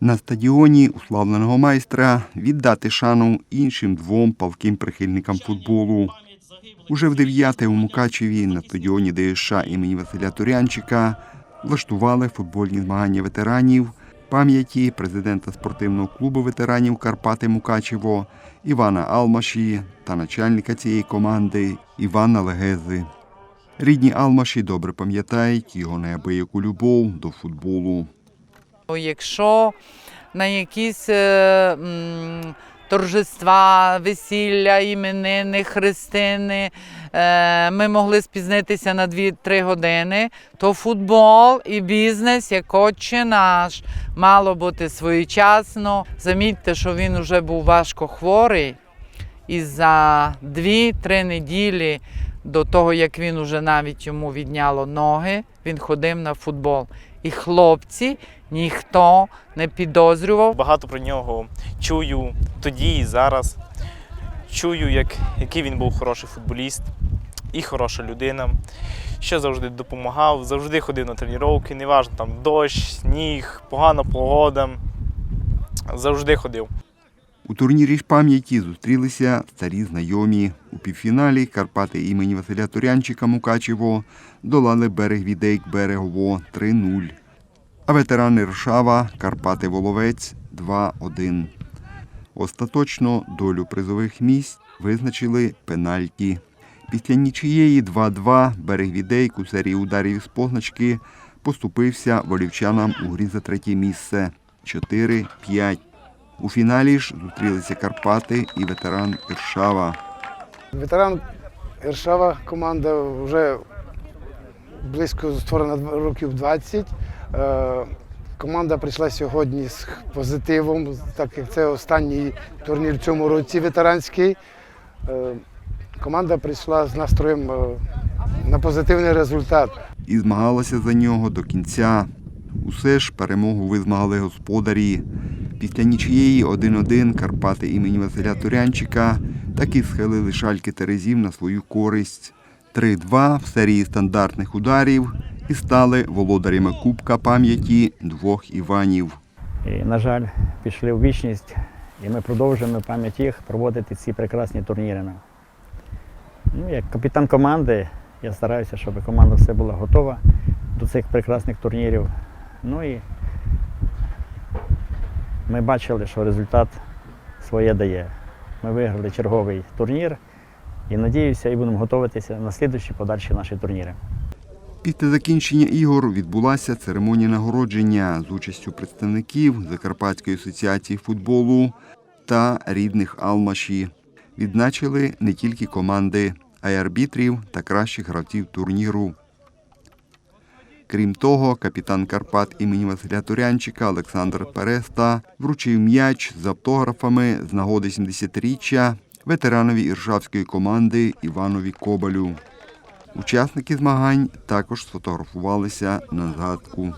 На стадіоні уславленого майстра віддати шану іншим двом палким прихильникам футболу. Уже в дев'яте у Мукачеві на стадіоні ДСШ імені Василя Турянчика влаштували футбольні змагання ветеранів пам'яті президента спортивного клубу ветеранів Карпати Мукачево Івана Алмаші та начальника цієї команди Івана Легези. Рідні Алмаші добре пам'ятають його неабияку любов до футболу. Якщо на якісь е, торжества, весілля, іменини, хрестини е, ми могли спізнитися на 2-3 години, то футбол і бізнес, як отче наш, мало бути своєчасно. Замітьте, що він вже був важко хворий, і за 2-3 неділі до того, як він уже навіть йому відняло ноги, він ходив на футбол. І хлопці ніхто не підозрював. Багато про нього чую тоді і зараз. Чую, як, який він був хороший футболіст і хороша людина, що завжди допомагав, завжди ходив на тренування, неважно там дощ, сніг, погана погода. Завжди ходив. У турнірі ж пам'яті зустрілися старі знайомі. У півфіналі Карпати імені Василя Турянчика Мукачево долали берег Відейк Берегово 3-0. А ветерани Ршава Карпати Воловець 2-1. Остаточно долю призових місць визначили пенальті. Після нічиєї 2-2 берег Відейк у серії ударів з позначки поступився волівчанам у грі за третє місце 4-5. У фіналі ж зустрілися Карпати і ветеран Іршава. Ветеран Іршава команда вже близько створена років 20. Е, Команда прийшла сьогодні з позитивом, так як це останній турнір в цьому році ветеранський. Е, Команда прийшла з настроєм е, на позитивний результат. і змагалася за нього до кінця. Усе ж перемогу визмагали господарі. Після нічиєї 1-1 Карпати імені Василя Турянчика таки схилили шальки Терезів на свою користь. 3-2 в серії стандартних ударів і стали володарями Кубка пам'яті двох Іванів. І, на жаль, пішли в вічність, і ми продовжуємо пам'ять їх проводити ці прекрасні турніри. Ну, як капітан команди, я стараюся, щоб команда все була готова до цих прекрасних турнірів. Ну і ми бачили, що результат своє дає. Ми виграли черговий турнір і надіюся, і будемо готуватися на слідуючі подальші наші турніри. Після закінчення ігор відбулася церемонія нагородження з участю представників Закарпатської асоціації футболу та рідних Алмаші. Відзначили не тільки команди, а й арбітрів та кращих гравців турніру. Крім того, капітан Карпат імені Василя Турянчика Олександр Переста вручив м'яч з автографами з нагоди 70-річчя ветеранові іршавської команди Іванові Кобалю. Учасники змагань також сфотографувалися на згадку.